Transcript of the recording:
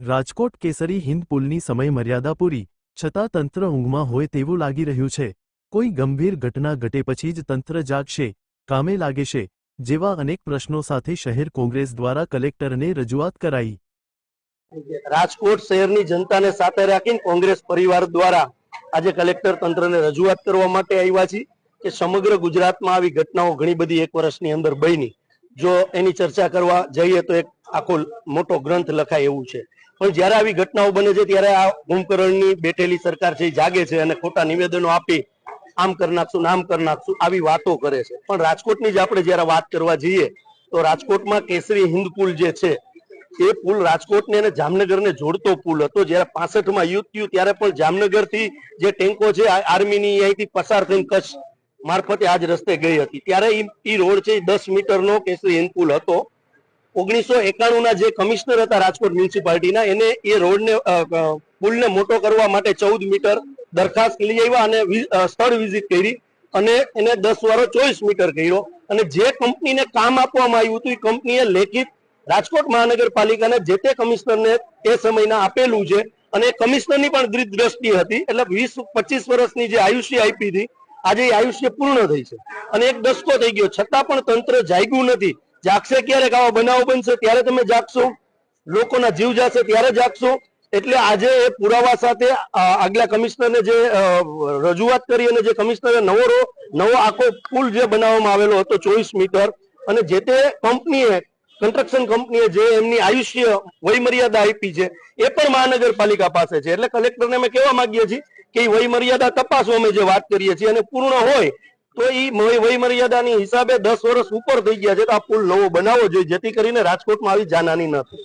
રાજકોટ કેસરી હિન્દ પુલની સમયમર્યાદા પૂરી, છતાં તંત્ર ઊંઘમાં હોય તેવું લાગી રહ્યું છે. કોઈ ગંભીર ઘટના ઘટે પછી જ તંત્ર જાગશે, કામે લાગે છે જેવા અનેક પ્રશ્નો સાથે શહેર કોંગ્રેસ દ્વારા કલેક્ટરને રજૂઆત કરાઈ. રાજકોટ શહેરની જનતાને સાથે રાખીને કોંગ્રેસ પરિવાર દ્વારા આજે કલેક્ટર તંત્રને રજૂઆત કરવા માટે આવ્યા છીએ કે સમગ્ર ગુજરાતમાં આવી ઘટનાઓ ઘણી બધી એક વર્ષની અંદર બની. જો એની ચર્ચા કરવા જઈએ તો એક આખો મોટો ગ્રંથ લખાય એવું છે. પણ જ્યારે આવી ઘટનાઓ બને છે, ત્યારે આ કુંભકરણની બેઠેલી સરકાર છે જાગે છે અને ખોટા નિવેદનો આપી આમ કરી નાખશું નામ કરી નાખશું આવી વાતો કરે છે. પણ રાજકોટની જ આપણે જ્યારે વાત કરવા જઈએ, તો રાજકોટમાં કેસરી હિન્દ પુલ જે છે, એ પુલ રાજકોટને અને જામનગરને જોડતો પુલ હતો. જ્યારે પાસઠમાં યુદ્ધ થયું, ત્યારે પણ જામનગરથી જે ટેન્કો છે, આ આર્મીની અહીંથી પસાર થઈને કચ્છ મારફતે આજ રસ્તે ગઈ હતી. ત્યારે એ રોડ છે દસ મીટરનો કેસરી હિન્દ પુલ હતો. ઓગણીસો એકાણું ના જે કમિશનર હતા રાજકોટ મ્યુનિસિપાલિટીના, એને એ રોડને પુલને મોટો કરવા માટે ચૌદ મીટર દરખાસ્ત લઈ આવ્યા અને સ્થળ વિઝિટ કરી અને એને દસ વારો ચોવીસ મીટર કર્યો. અને જે કંપનીને કામ આપવામાં આવ્યું હતું, એ કંપનીએ લેખિત રાજકોટ મહાનગરપાલિકાને જે તે કમિશનરને એ સમયના આપેલું છે. અને કમિશનરની પણ દ્રિ- દ્રષ્ટિ હતી. એટલે વીસ, પચીસ વર્ષની જે આયુષ્ય આપી હતી, આજે એ આયુષ્ય પૂર્ણ થઈ છે. અને એક દસકો થઈ ગયો. છતાં પણ તંત્ર જાગ્યું નથી. જાગશે ક્યારેક આવા બનાવો બનશે? ત્યારે તમે જાગશો. લોકોના જીવ જશે ત્યારે જાગશો. એટલે આજે એ પુરાવા સાથે આગલા કમિશનરને જે રજૂઆત કરી અને જે કમિશનરે નવો રો- નવો આખો પુલ જે બનાવવામાં આવેલો હતો, ચોવીસ મીટર, અને જે તે કંપનીએ, કન્સ્ટ્રક્શન કંપનીએ જે એમની આયુષ્ય વયમર્યાદા આપી છે, એ પણ મહાનગરપાલિકા પાસે છે. એટલે કલેક્ટરને અમે કહેવા માંગીએ છીએ કે એ વયમર્યાદા તપાસો અમે જે વાત કરીએ છીએ અને પૂર્ણ હોય તો એ વયમર્યાદાની હિસાબે દસ વર્ષ ઉપર થઈ ગયા છે, તો આ પુલ નવો બનાવવો જોઈએ, જેથી કરીને રાજકોટમાં આવી જાનહાની ન થાય.